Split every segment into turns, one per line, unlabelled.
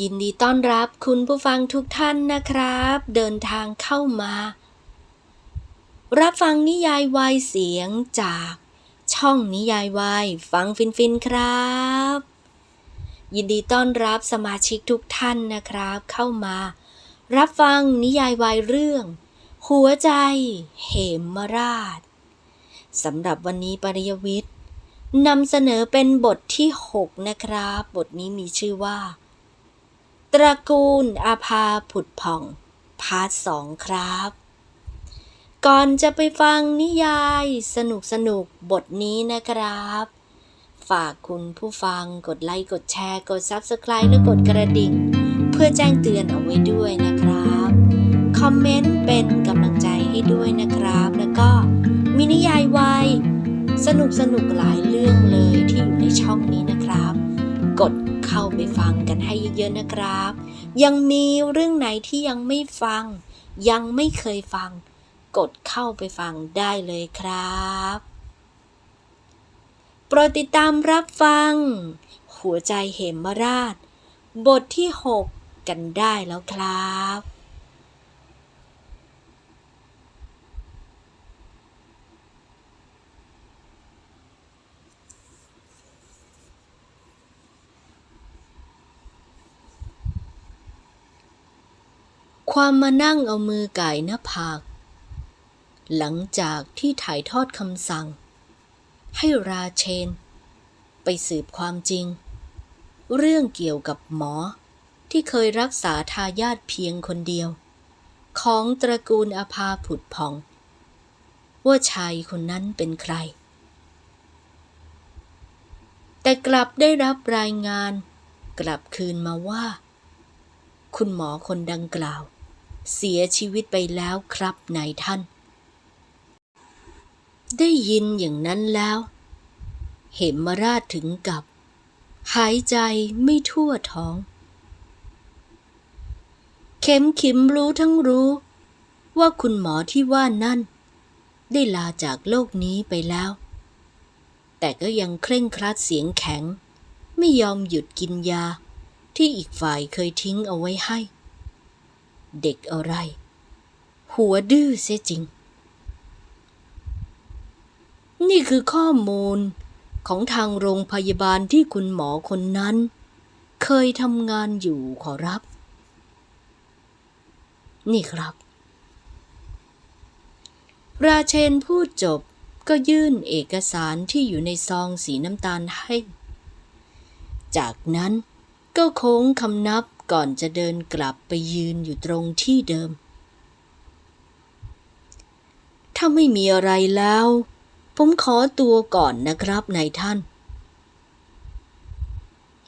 ยินดีต้อนรับคุณผู้ฟังทุกท่านนะครับ เดินทางเข้ามา รับฟังนิยายวายเสียงจากช่องนิยายวายฟังฟินฟินครับ ยินดีต้อนรับสมาชิกทุกท่านนะครับ เข้ามา รับฟังนิยายวายเรื่อง หัวใจเหมราชสำหรับวันนี้ปริยวิทย์นำเสนอเป็นบทที่ 6 นะครับ บทนี้มีชื่อว่า ตระกูลอาภาผุดผ่อง พาร์ทสองครับ ก่อนจะไปฟังนิยายสนุกสนุกบทนี้นะครับ ฝากคุณผู้ฟังกดไลค์ กดแชร์ กด Subscribe และกดกระดิ่ง เพื่อแจ้งเตือนเอาไว้ด้วยนะครับ คอมเมนต์เป็นกำลังใจให้ด้วยนะครับ แล้วก็มีนิยายวายสนุกสนุกหลายเรื่องเลยที่อยู่ในช่องนี้นะครับ กดเข้าไปฟังกันให้เยอะๆนะครับ ยังมีเรื่องไหนที่ยังไม่ฟัง ยังไม่เคยฟัง กดเข้าไปฟังได้เลยครับโปรดติดตามรับฟัง หัวใจเหมราช บทที่ 6 กันได้แล้วครับ ความมานั่งเอามือไก่หน้าผาก หลังจากที่ถ่ายทอดคำสั่ง ให้ราเชน ไปสืบความจริง เรื่องเกี่ยวกับหมอที่เคยรักษาทายาทเพียงคนเดียว ของตระกูลอาภาผุดผ่อง ว่าชายคนนั้นเป็นใคร แต่กลับได้รับรายงาน กลับคืนมาว่า คุณหมอคนดังกล่าว เสียชีวิตไปแล้วครับนายท่าน ได้ยินอย่างนั้นแล้ว เหมมาราชถึงกับ หายใจไม่ทั่วท้อง เข็มขิมรู้ทั้งรู้ ว่าคุณหมอที่ว่านั่น ได้ลาจากโลกนี้ไปแล้ว แต่ก็ยังเคร่งครัดเสียงแข็ง ไม่ยอมหยุดกินยาที่อีกฝ่ายเคยทิ้งเอาไว้ให้ เด็กอะไร หัวดื้อเสียจริง นี่คือข้อมูลของทางโรงพยาบาลที่คุณหมอคนนั้น เคยทำงานอยู่ขอรับ นี่ครับ ราเชนพูดจบก็ยื่นเอกสารที่อยู่ในซองสีน้ำตาลให้ จากนั้นก็โค้งคำนับ ก่อนจะเดินกลับไปยืนอยู่ตรงที่เดิม ถ้าไม่มีอะไรแล้ว ผมขอตัวก่อนนะครับนายท่าน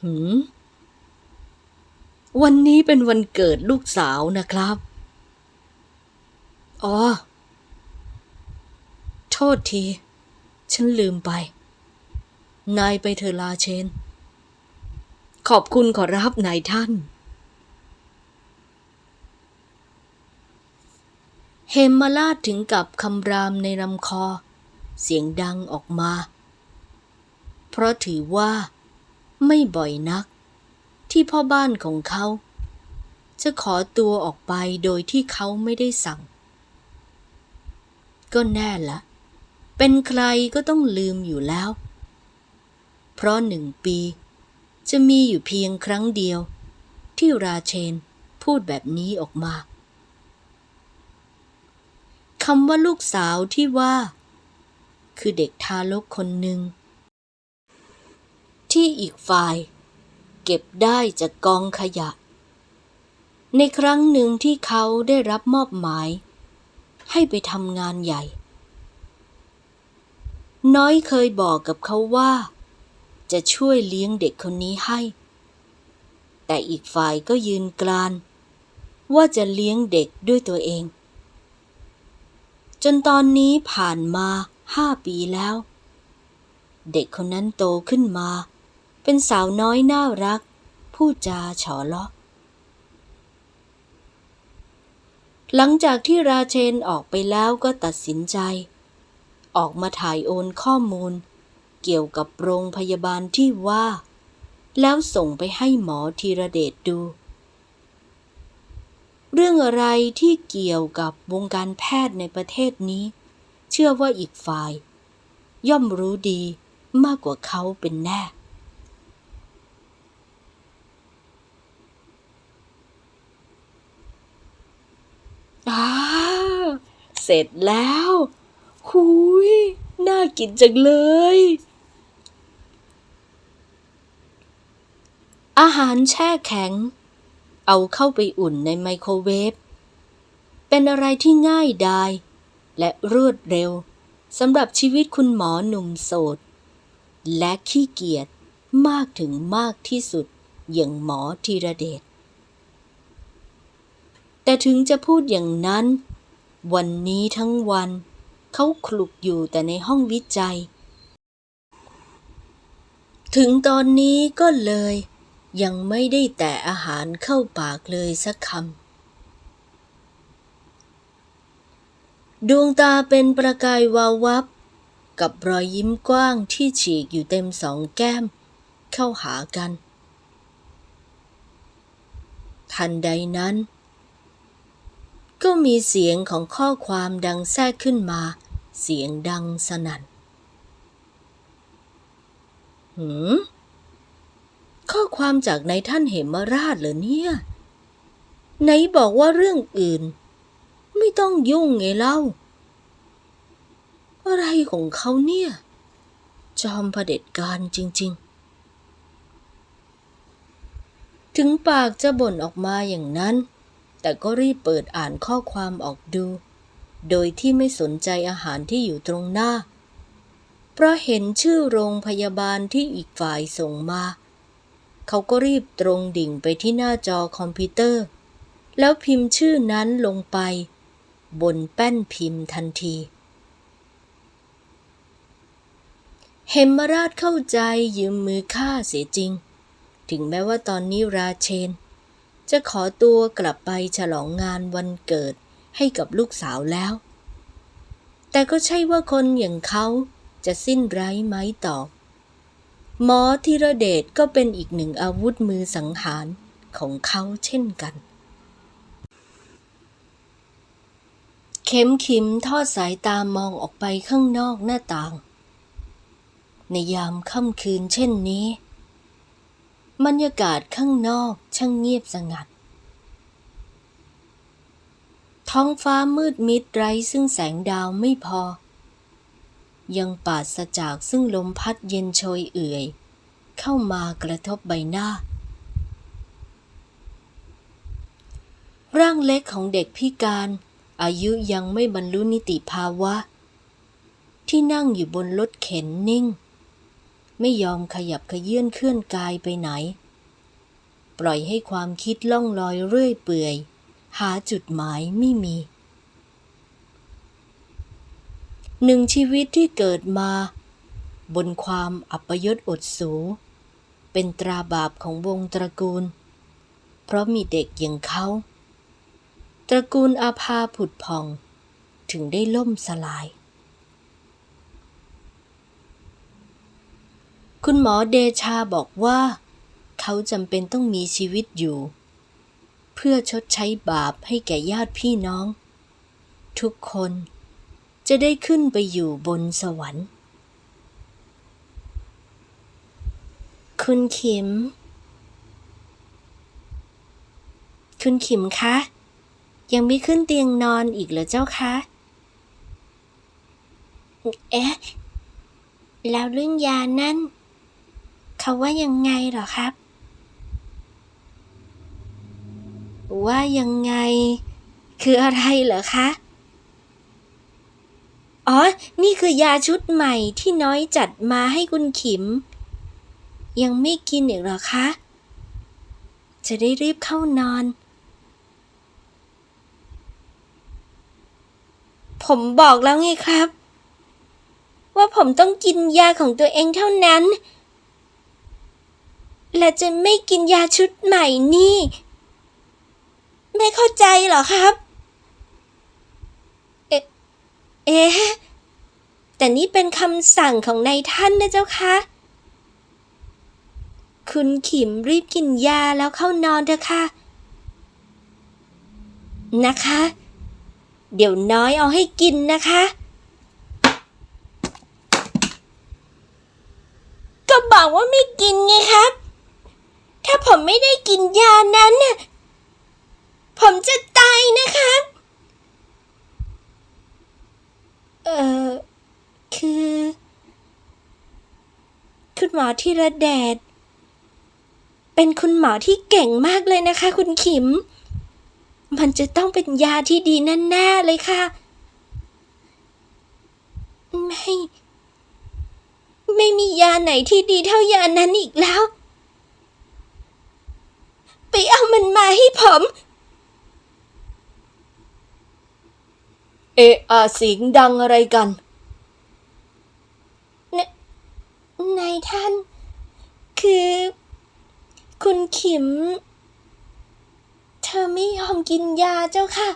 หืม วันนี้เป็นวันเกิดลูกสาวนะครับ อ๋อ โทษที ฉันลืมไป นายไปเธอลาเชนขอบคุณขอรับนายท่าน เฮมมาลาดถึงกับคำรามในลำคอ เสียงดังออกมา เพราะถือว่าไม่บ่อยนัก ที่พ่อบ้านของเขา จะขอตัวออกไปโดยที่เขาไม่ได้สั่ง ก็แน่ละ เป็นใครก็ต้องลืมอยู่แล้ว เพราะหนึ่งปี จะมีอยู่เพียงครั้งเดียว ที่ราเชนพูดแบบนี้ออกมา คำว่าลูกสาวที่ว่า คือเด็กทารกคนหนึ่ง ที่อีกฝ่าย เก็บได้จากกองขยะ ในครั้งหนึ่งที่เขาได้รับมอบหมาย ให้ไปทำงานใหญ่ น้อยเคยบอกกับเขาว่า จะช่วยเลี้ยงเด็กคนนี้ให้ แต่อีกฝ่ายก็ยืนกรานว่าจะเลี้ยงเด็กด้วยตัวเอง จนตอนนี้ผ่านมาห้าปีแล้ว เด็กคนนั้นโตขึ้นมา เป็นสาวน้อยน่ารักพูดจาฉอเลาะหลังจากที่ราเชนออกไปแล้วก็ตัดสินใจ ออกมาถ่ายโอนข้อมูล เกี่ยวกับโรงพยาบาลที่ว่า แล้วส่งไปให้หมอธีระเดชดู เรื่องอะไรที่เกี่ยวกับวงการแพทย์ในประเทศนี้ เชื่อว่าอีกฝ่าย ย่อมรู้ดีมากกว่าเขาเป็นแน่ อ้า เสร็จแล้ว หุย น่ากินจังเลย อาหารแช่แข็ง เอาเข้าไปอุ่นในไมโครเวฟ เป็นอะไรที่ง่ายดาย และรวดเร็วสำหรับชีวิตคุณหมอหนุ่มโสด และขี้เกียจมากถึงมากที่สุดอย่างหมอธีรเดช แต่ถึงจะพูดอย่างนั้น วันนี้ทั้งวัน เขาคลุกอยู่แต่ในห้องวิจัย ถึงตอนนี้ก็เลย ยังไม่ได้แตะอาหารเข้าปากเลยสักคำ ดวงตาเป็นประกายวาววับ กับรอยยิ้มกว้างที่ฉีกอยู่เต็มสองแก้ม เข้าหากัน ทันใดนั้น ก็มีเสียงของข้อความดังแทรกขึ้นมา เสียงดังสนั่นหืม ความจากในท่านเหมราชเหรอเนี่ย ไหนบอกว่าเรื่องอื่น ไม่ต้องยุ่งไงเล่า อะไรของเขาเนี่ย จอมเผด็จการจริง ๆ ถึงปากจะบ่นออกมาอย่างนั้น แต่ก็รีบเปิดอ่านข้อความออกดู โดยที่ไม่สนใจอาหารที่อยู่ตรงหน้า เพราะเห็นชื่อโรงพยาบาลที่อีกฝ่ายส่งมา เขาก็รีบตรงดิ่งไปที่หน้าจอคอมพิวเตอร์ แล้วพิมพ์ชื่อนั้นลงไป บนแป้นพิมพ์ทันทีเฮมราชเข้าใจยืมมือข้าเสียจริง ถึงแม้ว่าตอนนี้ราเชน จะขอตัวกลับไปฉลองงานวันเกิดให้กับลูกสาวแล้ว แต่ก็ใช่ว่าคนอย่างเขาจะสิ้นไร้ไม้ตอก หมอธีรเดชก็เป็นอีกหนึ่งอาวุธมือสังหารของเขาเช่นกัน เข็มขิมทอดสายตามองออกไปข้างนอกหน้าต่าง ในยามค่ำคืนเช่นนี้ บรรยากาศข้างนอกช่างเงียบสงัด ท้องฟ้ามืดมิดไร้ซึ่งแสงดาวไม่พอ ยังปราศจากซึ่งลมพัดเย็นโชยเอื่อย เข้ามากระทบใบหน้า ร่างเล็กของเด็กพิการ อายุยังไม่บรรลุนิติภาวะ ที่นั่งอยู่บนรถเข็นนิ่ง ไม่ยอมขยับขยื่นเคลื่อนกายไปไหน ปล่อยให้ความคิดล่องลอยเรื่อยเปื่อย หาจุดหมายไม่มี หนึ่งชีวิตที่เกิดมา บนความอัปยศอดสู เป็นตราบาปของวงตระกูล เพราะมีเด็กอย่างเขา ตระกูลอาภาผุดผ่อง ถึงได้ล่มสลาย คุณหมอเดชาบอกว่า เขาจำเป็นต้องมีชีวิตอยู่ เพื่อชดใช้บาปให้แก่ญาติพี่น้อง ทุกคน จะได้ขึ้นไปอยู่บนสวรรค์ คุณขิม คุณขิมคะ ยังไม่ขึ้นเตียงนอนอีกเหรอเจ้าคะ เอ๊ะ แล้วเรื่องยานั่น เขาว่ายังไงหรอครับ ว่ายังไง คืออะไรเหรอคะ อ๋อ นี่คือยาชุดใหม่ที่น้อยจัดมาให้คุณขิม ยังไม่กินอีกเหรอคะ จะได้รีบเข้านอน ผมบอกแล้วไงครับ ว่าผมต้องกินยาของตัวเองเท่านั้น และจะไม่กินยาชุดใหม่นี่ ไม่เข้าใจเหรอครับ เอ๊ะ แต่นี่เป็นคำสั่งของนายท่านนะเจ้าคะ คุณขิมรีบกินยาแล้วเข้านอนเถอะค่ะ นะคะ เดี๋ยวน้อยเอาให้กินนะคะก็บอกว่าไม่กินไงครับ ถ้าผมไม่ได้กินยานั้นน่ะ ผมจะตายนะครับ เอ่อ คือ คุณหมอธีระเดชเป็นคุณหมอที่เก่งมากเลยนะคะ คุณขิม มันจะต้องเป็นยาที่ดีแน่ๆเลยค่ะ ไม่ ไม่มียาไหนที่ดีเท่ายานั้นอีกแล้ว ไปเอามันมาให้ผมเอะอะเสียงดังอะไรกันายท่าน คือ คุณขิม เธอไม่ยอมกินยาเจ้าค่ะ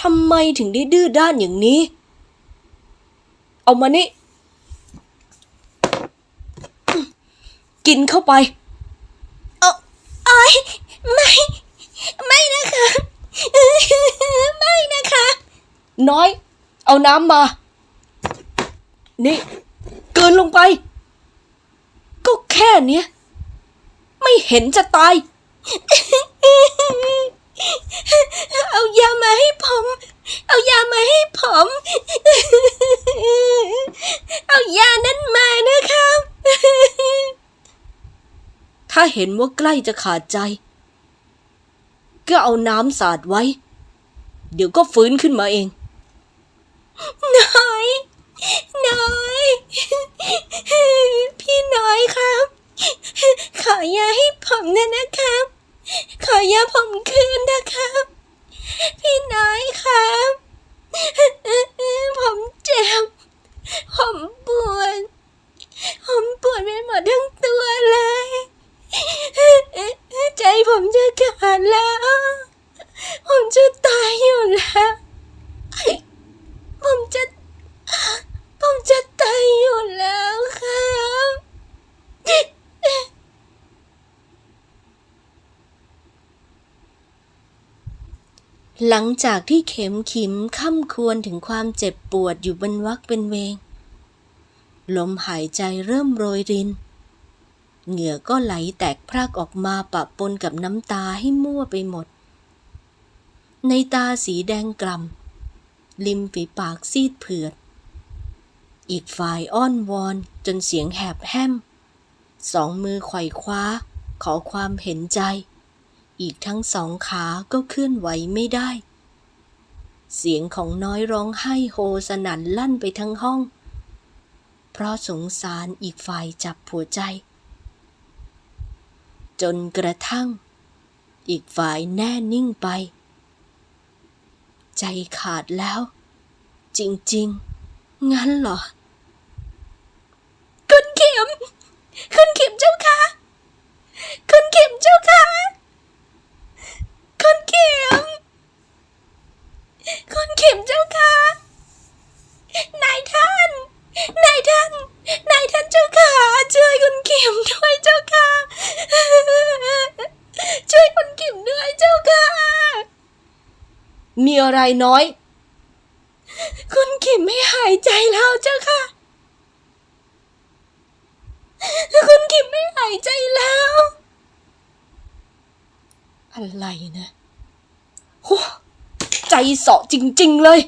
ทำไมถึงได้ดื้อด้านอย่างนี้ เอามานี่ กินเข้าไป เออไอ้ยไม่ ไม่นะคะ ไม่นะคะ น้อย เอาน้ำมา นี่เกินลงไป ก็แค่เนี้ย ไม่เห็นจะตาย เอายามาให้ผม เอายามาให้ผม เอายานั้นมานะครับ ถ้าเห็นว่าใกล้จะขาดใจ ก็เอาน้ำสาดไว้ เดี๋ยวก็ฟื้นขึ้นมาเอง น้อย น้อย พี่น้อยครับ ขอยาให้ผมนะนะครับ ขอยาผมคืนนะครับ พี่น้อยครับ ผมเจ็บ ผมปวด ผมปวดไปหมดทั้งตัวเลย ใจผมจะขาดแล้ว ผมจะตายอยู่แล้ว ผมจะ ผมจะตายอยู่แล้วครับหลังจากที่เข็มขิมค่ำควรถึงความเจ็บปวดอยู่บนวักเป็นเวง ลมหายใจเริ่มโรยริน เหงื่อก็ไหลแตกพรากออกมาปะปนกับน้ำตาให้มั่วไปหมด ในตาสีแดงกล่ำริมฝีปากซีดเผือด อีกฝ่ายอ้อนวอนจนเสียงแหบแห้ม สองมือไขว่คว้า ขอความเห็นใจ อีกทั้งสองขาก็เคลื่อนไหวไม่ได้ เสียงของน้อยร้องไห้โฮสนั่นลั่นไปทั้งห้อง เพราะสงสารอีกฝ่ายจับหัวใจ จนกระทั่ง อีกฝ่ายแน่นิ่งไป ใจขาดแล้ว จริง ๆ งั้นเหรอ ม คุณเข็มเจ้าค่ะคุณเข็มเจ้าค่ะคุณเข็มคุณเข็มเจ้าค่ะนายท่าน นายท่าน นายท่านเจ้าค่ะช่วยคุณเข็มด้วยเจ้าค่ะช่วยคุณเข็มด้วยเจ้าค่ะมีอะไรน้อย คุณเข็มไม่หายใจแล้วเจ้าค่ะ คุณเข็มไม่หายใจแล้ว อะไรนะโอ้ใจเสาะจริง ๆ เลย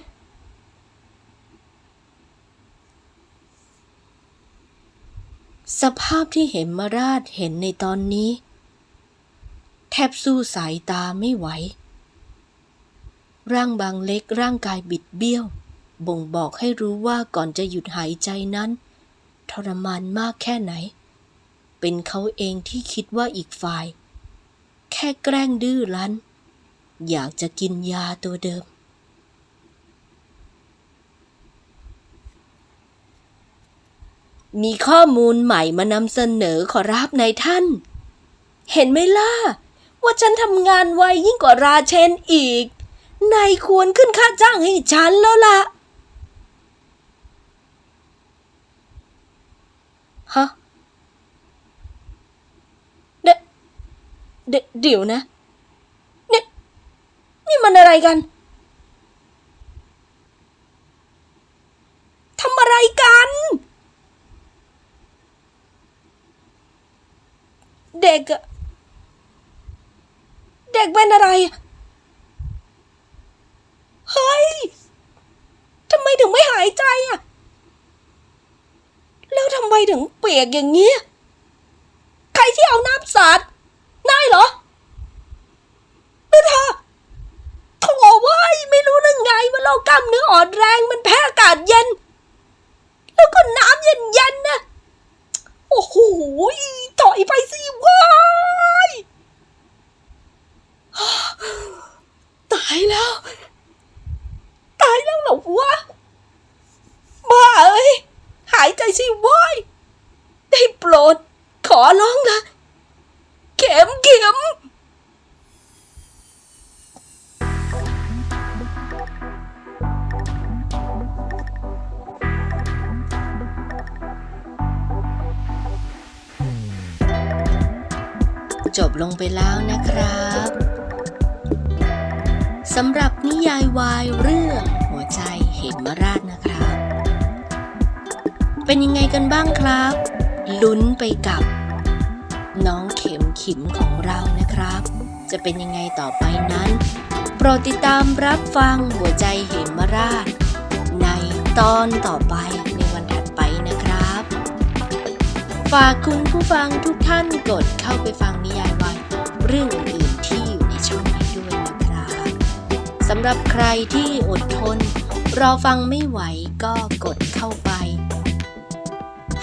สภาพที่เห็นมาราชเห็นในตอนนี้ แทบสู้สายตาไม่ไหว ร่างบางเล็กร่างกายบิดเบี้ยว บ่งบอกให้รู้ว่าก่อนจะหยุดหายใจนั้น ทรมานมากแค่ไหน เป็นเขาเองที่คิดว่าอีกฝ่าย แค่แกล้งดื้อรั้น อยากจะกินยาตัวเดิม มีข้อมูลใหม่มานำเสนอขอรับนายท่าน เห็นไหมล่ะ ว่าฉันทำงานไวยิ่งกว่าราเชนอีก นายควรขึ้นค่าจ้างให้ฉันแล้วล่ะ ฮะ เดี๋ยวนะนี่นี่มันอะไรกันทำอะไรกัน เด็ก เด็กเป็นอะไร เฮ้ยทำไมถึงไม่หายใจอะ แล้วทำไมถึงเปียกอย่างเงี้ยใครที่เอาน้ำสาดนายเหรอหรือเธอโถ่เว้ยไม่รู้นึงไงว่า โรคกล้ามเนื้ออ่อนแรงมันแพ้อากาศเย็น แล้วก็น้ำเย็นๆนะ โอ้โหถอยไปสิว้า บลงไปแล้วนะครับสำหรับนิยายวายเรื่องหัวใจเหมราชนะครับ เป็นยังไงกันบ้างครับ ลุ้นไปกับ น้องเข็มขิมของเรานะครับ จะเป็นยังไงต่อไปนั้น โปรดติดตามรับฟังหัวใจเหมราช ในตอนต่อไปในวันถัดไปนะครับ ฝากคุณผู้ฟังทุกท่านกดเข้าไปฟัง รื่องอื่นที่อยู่ในช่องนี้ด้วยนะครับสำหรับใครที่อดทน รอฟังไม่ไหวก็กดเข้าไป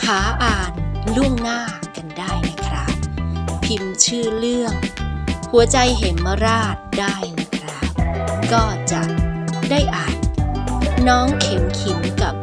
หาอ่านล่วงหน้ากันได้นะครับ พิมพ์ชื่อเรื่อง หัวใจเหมราชได้นะครับ ก็จะได้อ่าน น้องเข็มขิมกับ